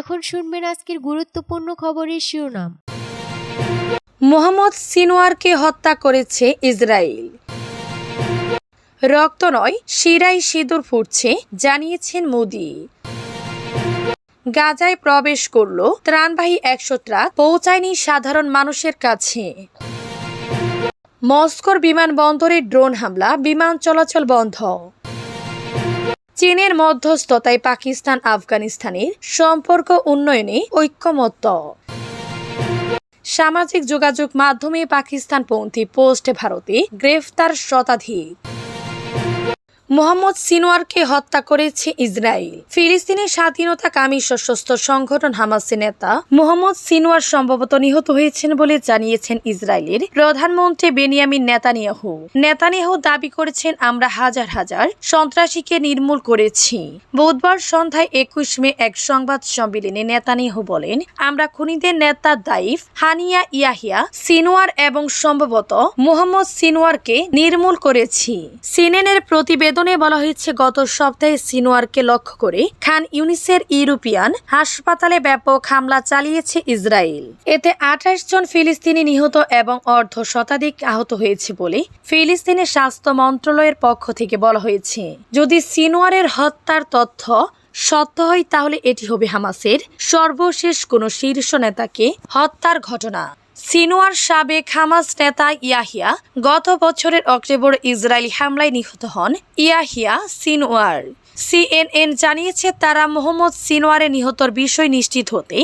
এখন শুনবেন আজকের গুরুত্বপূর্ণ খবরের শিরোনাম। মোহাম্মদ সিনোয়ারকে হত্যা করেছে ইসরায়েল। রক্ত নয়, শিরায় সিঁদুর ফুটছে, জানিয়েছেন মোদি। গাজায় প্রবেশ করল ত্রাণবাহী একশো ট্রাক, পৌঁছায়নি সাধারণ মানুষের কাছে। মস্কোর বিমানবন্দরে ড্রোন হামলা, বিমান চলাচল বন্ধ। চীনের মধ্যস্থতায় পাকিস্তান আফগানিস্তানের সম্পর্ক উন্নয়নে ঐক্যমত্য। সামাজিক যোগাযোগ মাধ্যমে পাকিস্তানপন্থী পোস্ট ভারতে গ্রেফতার শতাধিক। মোহাম্মদ সিনোয়ারকে হত্যা করেছে ইসরায়েল। ফিলিস্তিনের স্বাধীনতাকামী সশস্ত্র সংগঠন হামাসের নেতা মোহাম্মদ সিনোয়ার সম্ভবত নিহত হয়েছেন বলে জানিয়েছেন ইসরায়েলের প্রধানমন্ত্রী বেনিয়ামিন নেতানিয়াহু। নেতানিয়াহু দাবি করেছেন, আমরা হাজার হাজার সন্ত্রাসীকে নির্মূল করেছি। বুধবার সন্ধ্যায় একুশ মে এক সংবাদ সম্মেলনে নেতানিয়াহু বলেন, আমরা খুনিদের নেতা দাইফ হানিয়া ইয়াহিয়া সিনোয়ার এবং সম্ভবত মোহাম্মদ সিনোয়ারকে নির্মূল করেছি। সিনেনের প্রতিবেদনে বলা হয়েছে, গত সপ্তাহে সিনোয়ারকে লক্ষ্য করে খান ইউনিসের ইউরোপিয়ান হাসপাতালে ব্যাপক হামলা চালিয়েছে ইসরায়েল। এতে আঠাশ জন ফিলিস্তিনি নিহত এবং অর্ধ শতাধিক আহত হয়েছে বলে ফিলিস্তিনের স্বাস্থ্য মন্ত্রণালয়ের পক্ষ থেকে বলা হয়েছে। যদি সিনোয়ারের হত্যার তথ্য সত্য হয়, তাহলে এটি হবে হামাসের সর্বশেষ কোনো শীর্ষ নেতাকে হত্যার ঘটনা। সিনোয়ার সাবেক হামাস নেতা ইয়াহিয়া গত বছরের অক্টোবর ইসরায়েলি হামলায় নিহত হন ইয়াহিয়া সিনোয়ার। সিএনএন জানিয়েছে তারা মোহাম্মদ সিনোয়ারের নিহতর বিষয় নিশ্চিত হতে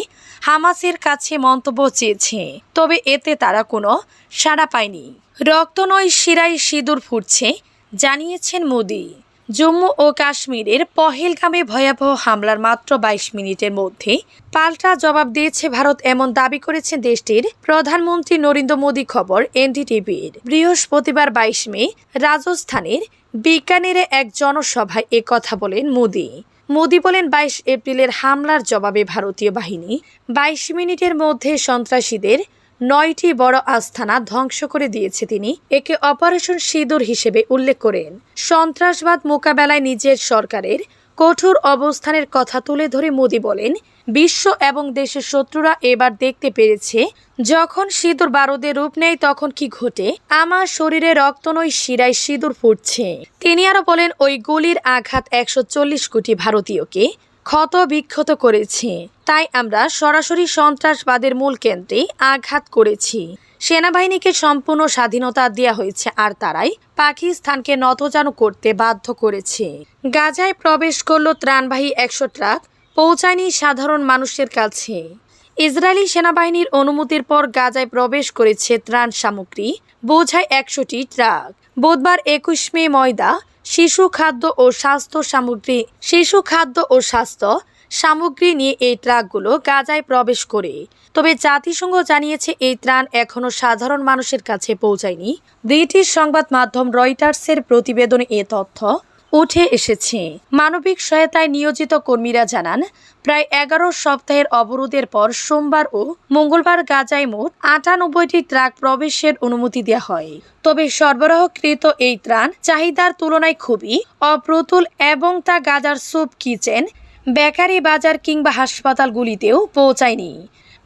হামাসের কাছে মন্তব্য চেয়েছে, তবে এতে তারা কোনো সাড়া পায়নি। রক্তনয় শিরায় সিঁদুর ফুটছে, জানিয়েছেন মোদি। জম্মু ও কাশ্মীরের পহেলগামে ভয়াবহ হামলার মাত্র বাইশ মিনিটের মধ্যে পাল্টা জবাব দিয়েছে ভারত এমন দাবি করেছে দেশটির প্রধানমন্ত্রী নরেন্দ্র মোদী খবর এনডিটিভির। বৃহস্পতিবার বাইশ মে রাজস্থানের বিকানেরে এক জনসভায় এ কথা বলেন মোদী। মোদি বলেন বাইশ এপ্রিলের হামলার জবাবে ভারতীয় বাহিনী বাইশ মিনিটের মধ্যে সন্ত্রাসীদের নয়টি বড় আস্থানা ধ্বংস করে দিয়েছে তিনি। একে অপারেশন সিঁদুর হিসেবে উল্লেখ করেন। সন্ত্রাসবাদ মোকাবেলায় নিজের সরকারের কঠোর অবস্থানের কথা তুলে ধরে মোদি বলেন, বিশ্ব এবং দেশের শত্রুরা এবার দেখতে পেরেছে, যখন সিঁদুর বারুদে রূপ নেয় তখন কি ঘটে? আমার শরীরে রক্ত নয়, শিরায় সিঁদুর ফুটছে। তিনি আরও বলেন, ওই গুলির আঘাত একশো চল্লিশ কোটি ভারতীয়কে ক্ষত বিক্ষত করেছে। তাই আমরা সরাসরি সন্ত্রাসবাদের মূল কেন্দ্রে আঘাত করেছি। সেনাবাহিনীকে সম্পূর্ণ স্বাধীনতা দেওয়া হয়েছে আর তারাই পাকিস্তানকে নতজানু করতে বাধ্য করেছে। গাজায় প্রবেশ করল ত্রাণবাহী একশো ট্রাক, পৌঁছায়নি সাধারণ মানুষের কাছে। ইসরায়েলি সেনাবাহিনীর অনুমতির পর গাজায় প্রবেশ করেছে ত্রাণ সামগ্রী, বোঝায় একশোটি ট্রাক। বুধবার একুশ মে ময়দা শিশু খাদ্য ও স্বাস্থ্য সামগ্রী, শিশু খাদ্য ও স্বাস্থ্য সামগ্রী নিয়ে এই ট্রাকগুলো গাজায় প্রবেশ করে। তবে জাতিসংঘ জানিয়েছে এই ত্রাণ এখনও সাধারণ মানুষের কাছে পৌঁছায়নি। ব্রিটিশ সংবাদ মাধ্যম রয়টার্সের প্রতিবেদনে এ তথ্য উঠে এসেছে। মানবিক সহায়তায় নিয়োজিত কর্মীরা জানান, প্রায় এগারো সপ্তাহের অবরোধের পর সোমবার ও মঙ্গলবার গাজায় মোট আটানব্বইটি ট্রাক প্রবেশের অনুমতি দেওয়া হয়। তবে সরবরাহকৃত এই ত্রাণ চাহিদার তুলনায় খুবই অপ্রতুল এবং তা গাজার সুপ কিচেন, বেকারি বাজার কিংবা হাসপাতালগুলিতেও পৌঁছায়নি।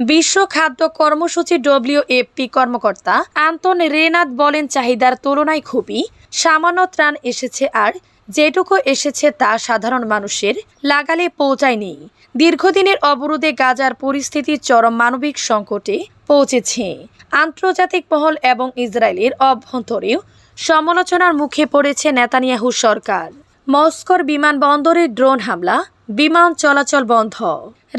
বিশ্ব খাদ্য কর্মসূচি ডব্লিউএফপি কর্মকর্তা আন্তন রেনাদ বলেন, চাহিদার তুলনায় খুবই সামান্য ত্রাণ এসেছে আর যেটুকু এসেছে তা সাধারণ মানুষের লাগালে পৌঁছায়নি দীর্ঘদিনের অবরোধে গাজার পরিস্থিতি চরম মানবিক সংকটে পৌঁছেছে। আন্তর্জাতিক মহল এবং ইসরায়েলের অভ্যন্তরেও সমালোচনার মুখে পড়েছে নেতানিয়াহু সরকার। মস্কোর বিমানবন্দরে ড্রোন হামলা বিমান চলাচল বন্ধ।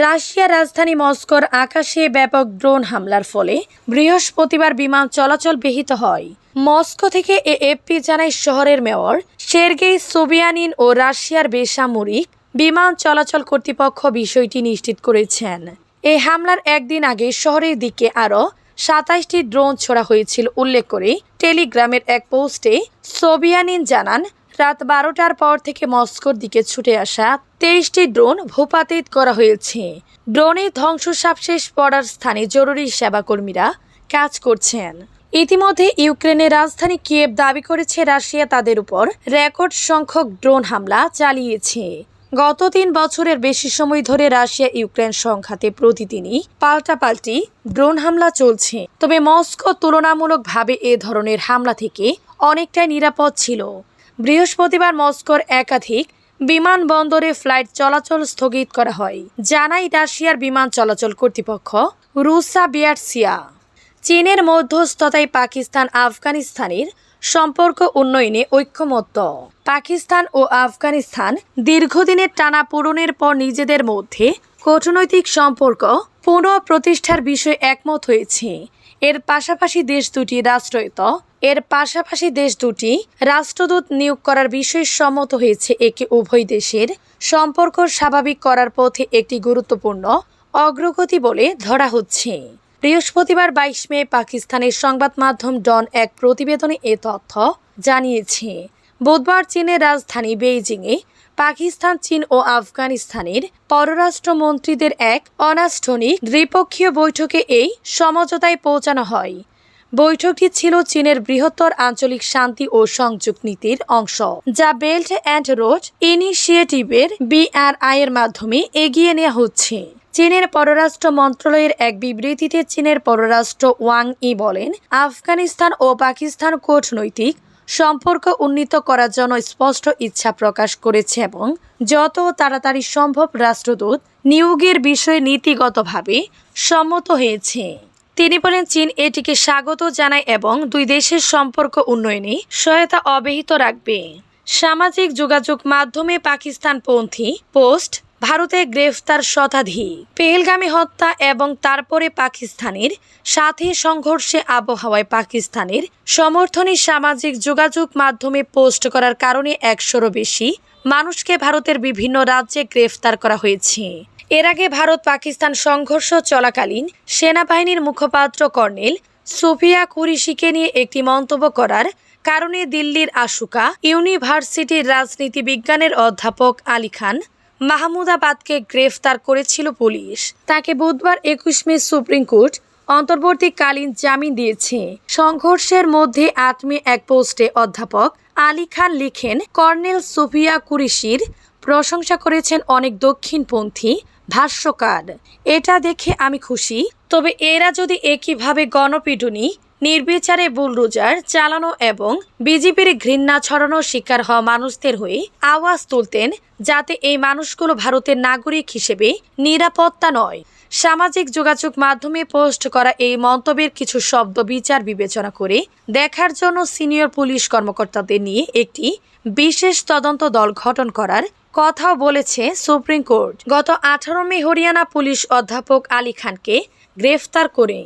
রাশিয়ার রাজধানী মস্কোর আকাশে ব্যাপক ড্রোন হামলার ফলে বৃহস্পতিবার বিমান চলাচল বিহিত হয়। মস্কো থেকে এএফপি জানায় শহরের মেয়র সের্গেই সোবিয়ানিন ও রাশিয়ার বেসামরিক বিমান চলাচল কর্তৃপক্ষ বিষয়টি নিশ্চিত করেছেন। এই হামলার একদিন আগে শহরের দিকে আরও সাতাইশটি ড্রোন ছোড়া হয়েছিল, উল্লেখ করে টেলিগ্রামের এক পোস্টে সোবিয়ানিন জানান রাত বারোটার পর থেকে মস্কোর দিকে ছুটে আসা তেইশটি ড্রোন ভূপাতিত করা হয়েছে। ড্রোনে ধ্বংসসাপ শেষ পড়ার স্থানে জরুরি সেবাকর্মীরা কাজ করছেন। ইতিমধ্যে ইউক্রেনের রাজধানী কিয়েভ দাবি করেছে রাশিয়া তাদের উপর রেকর্ড সংখ্যক ড্রোন হামলা চালিয়েছে। গত তিন বছরের বেশি সময় ধরে রাশিয়া ইউক্রেন সংঘাতে প্রতিদিনই পাল্টাপাল্টি ড্রোন হামলা চলছে। তবে মস্কো তুলনামূলকভাবে এ ধরনের হামলা থেকে অনেকটাই নিরাপদ ছিল। বৃহস্পতিবার মস্কোর একাধিক বিমানবন্দরে ফ্লাইট চলাচল স্থগিত করা হয়। জানাই রাশিয়ার বিমান চলাচল কর্তৃপক্ষ, রুসা বিয়ারসিয়া। চীনের মধ্যস্থতায় পাকিস্তান আফগানিস্তানের সম্পর্ক উন্নয়নে ঐক্যমত্য। পাকিস্তান ও আফগানিস্তান দীর্ঘদিনের টানা পূরণের পর নিজেদের মধ্যে কূটনৈতিক সম্পর্ক পুনঃপ্রতিষ্ঠার বিষয়ে একমত হয়েছে। এর পাশাপাশি দেশ দুটি রাষ্ট্রায়ত্ত এর পাশাপাশি দেশ দুটি রাষ্ট্রদূত নিয়োগ করার বিষয়ে সম্মত হয়েছে একে উভয় দেশের সম্পর্ক স্বাভাবিক করার পথে একটি গুরুত্বপূর্ণ অগ্রগতি বলে ধরা হচ্ছে। বৃহস্পতিবার বাইশ মে পাকিস্তানের সংবাদ মাধ্যম ডন এক প্রতিবেদনে এ তথ্য জানিয়েছে। বুধবার চীনের রাজধানী বেইজিংয়ে পাকিস্তান, চীন ও আফগানিস্তানের পররাষ্ট্রমন্ত্রীদের এক অনাষ্টনিক দ্বিপক্ষীয় বৈঠকে এই সমঝোতায় পৌঁছানো হয়। বৈঠকটি ছিল চীনের বৃহত্তর আঞ্চলিক শান্তি ও সংযোগ নীতির অংশ, যা বেল্ট অ্যান্ড রোড ইনিশিয়েটিভের বিআরআই এর মাধ্যমে এগিয়ে নেওয়া হচ্ছে। চীনের পররাষ্ট্র মন্ত্রণালয়ের এক বিবৃতিতে চীনের পররাষ্ট্র ওয়াং ই বলেন, আফগানিস্তান ও পাকিস্তান কূটনৈতিক সম্পর্ক উন্নীত করার জন্য স্পষ্ট ইচ্ছা প্রকাশ করেছে এবং যত তাড়াতাড়ি সম্ভব রাষ্ট্রদূত নিয়োগের বিষয়ে নীতিগতভাবে সম্মত হয়েছে। তিনি বলেন, চীন এটিকে স্বাগত জানায় এবং দুই দেশের সম্পর্ক উন্নয়নে সহায়তা অব্যাহত রাখবে। সামাজিক যোগাযোগ মাধ্যমে পাকিস্তানপন্থী পোস্ট, ভারতে গ্রেফতার শতাধিক। পেহেলগামী হত্যা এবং তারপরে পাকিস্তানের সাথে সংঘর্ষে আবহাওয়ায় পাকিস্তানের সমর্থনে সামাজিক যোগাযোগ মাধ্যমে পোস্ট করার কারণে একশোরও বেশি মানুষকে ভারতের বিভিন্ন রাজ্যে গ্রেফতার করা হয়েছে। এর আগে ভারত পাকিস্তান সংঘর্ষ চলাকালীন সেনাবাহিনীর মুখপাত্র কর্নেল সুফিয়া কুরিশিকে নিয়ে একটি মন্তব্য করার কারণে দিল্লির আশুকা ইউনিভার্সিটির রাজনীতি বিজ্ঞানের অধ্যাপক আলী খান মাহমুদাবাদকে গ্রেফতার করেছিল পুলিশ। তাকে বুধবার একুশ মে সুপ্রিম কোর্ট অন্তর্বর্তীকালীন জামিন দিয়েছে। সংঘর্ষের মধ্যে আট মে এক পোস্টে অধ্যাপক আলী খান লিখেন, কর্নেল সুফিয়া কুরিশির প্রশংসা করেছেন অনেক দক্ষিণপন্থী ভাষ্যকার, এটা দেখে আমি খুশি। তবে এরা যদি একইভাবে গণপিটুনি, নির্বিচারে বুলডোজার চালানো এবং বিজেপির ঘৃণা ছড়ানোর শিকার হওয়া মানুষদের হয়ে আওয়াজ তুলতেন, যাতে এই মানুষগুলো ভারতের নাগরিক হিসেবে নিরাপত্তা নয়। সামাজিক যোগাযোগ মাধ্যমে পোস্ট করা এই মন্তব্যের কিছু শব্দ বিচার বিবেচনা করে দেখার জন্য সিনিয়র পুলিশ কর্মকর্তাদের নিয়ে একটি বিশেষ তদন্ত দল গঠন করার কথাও বলেছে সুপ্রিম কোর্ট। গত আঠারো মে হরিয়ানা পুলিশ অধ্যাপক আলী খানকে গ্রেফতার করে।